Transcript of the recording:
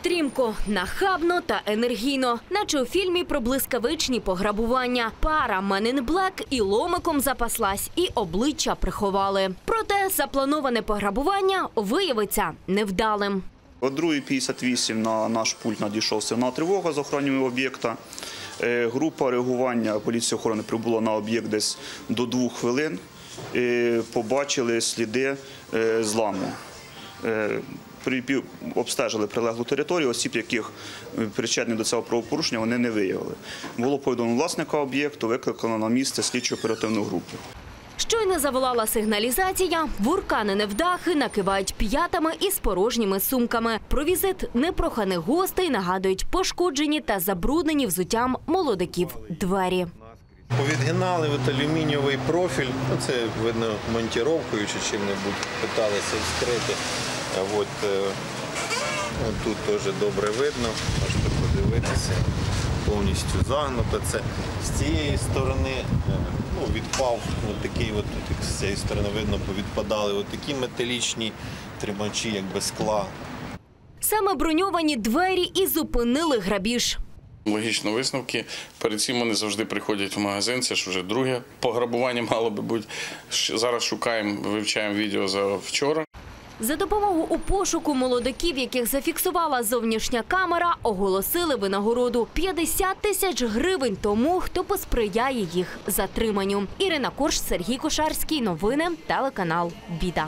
Стрімко, нахабно та енергійно, наче у фільмі про блискавичні пограбування. Пара Менин Блек і ломиком запаслась, і обличчя приховали. Проте заплановане пограбування виявиться невдалим. О 2.58 на наш пульт надійшов сигнал тривога з охоронювання об'єкта. Е, Група реагування поліції охорони прибула на об'єкт десь до двох хвилин. Е, Побачили сліди е, зламу. Обстежили прилеглу територію, осіб, яких е, причетні до цього правопорушення, вони не виявили. Було повідомлено власника об'єкту, викликано на місце слідчо оперативну групу. Щойно заволала сигналізація, вуркани невдахи накивають п'ятами із порожніми сумками. Про візит непроханих гостей нагадують пошкоджені та забруднені взуттям молодиків двері. Повідгинали от алюмінієвий профіль, ну це видно монтіровкою чи чим-небудь питалися вскрити. А от, е, от тут теж добре видно, можете подивитися, повністю загнуто. Це з цієї сторони е, ну, відпав от такий, от, тут як з цієї сторони видно, повідпадали от такі металічні тримачі, якби скла. Саме броньовані двері і зупинили грабіж. Логічно висновки. Перед цим вони завжди приходять в магазин. Це ж вже друге пограбування мало би бути. Зараз шукаємо, вивчаємо відео за вчора. За допомогу у пошуку молодиків, яких зафіксувала зовнішня камера, оголосили винагороду 50 тисяч гривень тому, хто посприяє їх затриманню. Ірина Корж, Сергій Кошарський. Новини телеканал Біда.